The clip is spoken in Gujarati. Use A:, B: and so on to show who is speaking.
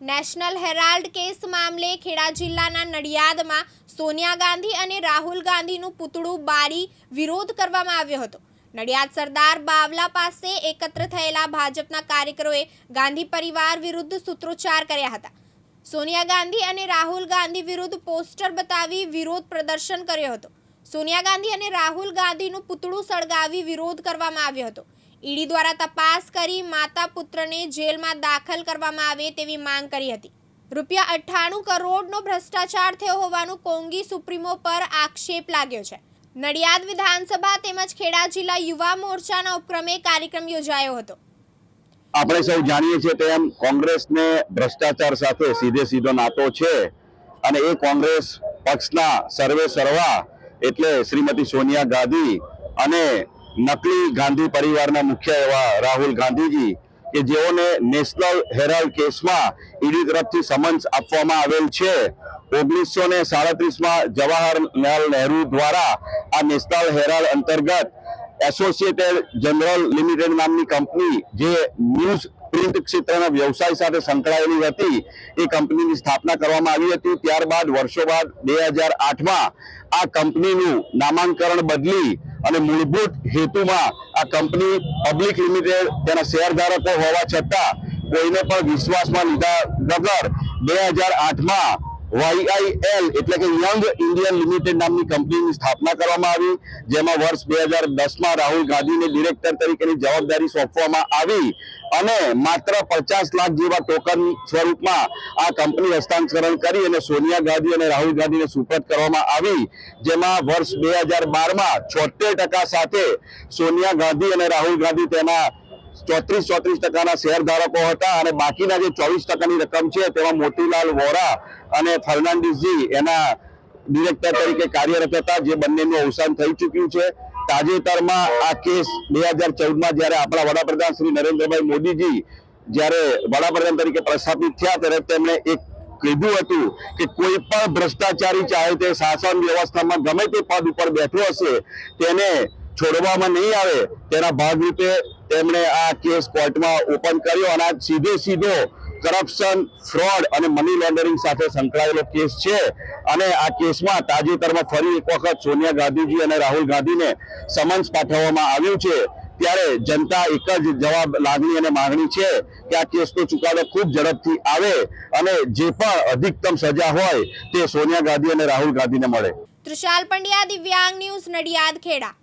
A: નેશનલ હેરાલ્ડ કેસ મામલે ખેડા જિલ્લાના નડિયાદમાં સોનિયા ગાંધી અને રાહુલ ગાંધીનું પૂતળું બારી વિરોધ કરવામાં આવ્યો હતો. નડિયાદ સરદાર બાવલા પાસે એકત્ર થયેલા ભાજપના કાર્યકરોએ ગાંધી પરિવાર વિરુદ્ધ સૂત્રોચ્ચાર કર્યા હતા. સોનિયા ગાંધી અને રાહુલ ગાંધી વિરુદ્ધ પોસ્ટર બતાવી વિરોધ પ્રદર્શન કર્યો હતો. સોનિયા ગાંધી અને રાહુલ ગાંધીનું પૂતળું સળગાવી વિરોધ કરવામાં આવ્યો હતો. ઈડી દ્વારા તપાસ કરી માતા પુત્રને જેલમાં દાખલ કરવામાં આવે તેવી માંગ કરી હતી. રૂપિયા અઠ્ઠાણું કરોડનો ભ્રષ્ટાચાર થયો હોવાનું કોંગી સુપ્રીમો પર આક્ષેપ લાગ્યો છે. નડિયાદ વિધાનસભા તેમજ ખેડા જિલ્લા યુવા મોરચાના ઉપક્રમે કાર્યક્રમ યોજાયો હતો.
B: આપણે સૌ જાણીએ છીએ તેમ કોંગ્રેસને ભ્રષ્ટાચાર સાથે સીધે સીધો નાતો છે અને એ કોંગ્રેસ પક્ષના સર્વે સર્વા એટલે શ્રીમતી સોનિયા ગાંધી અને નકલી ગાંધી પરિવારના મુખ્ય એવા રાહુલ ગાંધીજી કે જેઓને નેશનલ હેરાલ્ડ કેસમાં ઈડી તરફથી સમન્સ આપવામાં આવેલ છે. ઓગણીસો ને સાડત્રીસમાં જવાહરલાલ નહેરુ દ્વારા આ નેશનલ હેરાલ્ડ અંતર્ગત એસોસિએટેડ જનરલ લિમિટેડ નામની કંપની જે ન્યૂઝ પ્રિન્ટ ક્ષેત્રના વ્યવસાય સાથે સંકળાયેલી હતી, એ કંપનીની સ્થાપના કરવામાં આવી હતી. ત્યારબાદ વર્ષો બાદ બે હજાર આઠમાં આ કંપનીનું નામાંકરણ બદલી અને મૂળભૂત હેતુમાં આ કંપની પબ્લિક લિમિટેડ તેના શેરધારકો હોવા છતાં કોઈને પણ વિશ્વાસમાં લીધા વગર બે હજાર આઠમાં વાયઆઈએલ એટલે કે યંગ ઇન્ડિયન લિમિટેડ નામની કંપનીની સ્થાપના કરવામાં આવી, જેમાં વર્ષ બે હજાર દસમાં રાહુલ ગાંધીને ડિરેક્ટર તરીકેની જવાબદારી સોંપવામાં આવી અને માત્ર પચાસ લાખ જેવા ટોકન સ્વરૂપમાં આ કંપની હસ્તાંતરણ કરી અને સોનિયા ગાંધી અને રાહુલ ગાંધીને સુપરત કરવામાં આવી, જેમાં વર્ષ બે હજાર બારમાં છોતેર ટકા સાથે સોનિયા ગાંધી અને રાહુલ ગાંધી તેના ચોત્રીસ ચોત્રીસ ટકાના શેર ધારકો હતા અને બાકીના જે ચોવીસ ટકાની રકમ છે તેમાં મોતીલાલ વોરા અને ફર્નાન્ડિસજી એના ડિરેક્ટર તરીકે કાર્યરત હતા, જે બંનેનું અવસાન થઈ ચૂક્યું છે. તાજેતરમાં આ કેસ બે હજાર ચૌદમાં જ્યારે આપણા વડાપ્રધાન શ્રી નરેન્દ્રભાઈ મોદીજી જ્યારે વડાપ્રધાન તરીકે પ્રસ્થાપિત થયા ત્યારે તેમણે એક કીધું હતું કે કોઈ પણ ભ્રષ્ટાચારી ચાહે તે શાસન વ્યવસ્થામાં ગમે તે પદ ઉપર બેઠો હશે, તેને છોડવામાં નહીં આવે તેના ભાગરૂપે તેમણે આ કેસ કોર્ટમાં ઓપન કર્યો અને આ સીધે સીધો કરપ્શન, ફ્રોડ અને મની લોન્ડરિંગ સાથે સંકળાયેલો કેસ છે. અને આ કેસમાં તાજેતરમાં ફરી એક વખત સોનિયા ગાંધીજી અને રાહુલ ગાંધીને સમન્સ પાઠવવામાં આવ્યું છે. ત્યારે જનતા એક જ જવાબ લાગણી અને માંગણી છે કે આ કેસનો ચુકાદો ખૂબ ઝડપથી આવે અને જે પણ અધિકતમ સજા હોય તે સોનિયા ગાંધી અને રાહુલ ગાંધીને મળે.
A: તૃષાલ પંડ્યા, દિવ્યાંગ ન્યૂઝ નડિયાદ, ખેડા.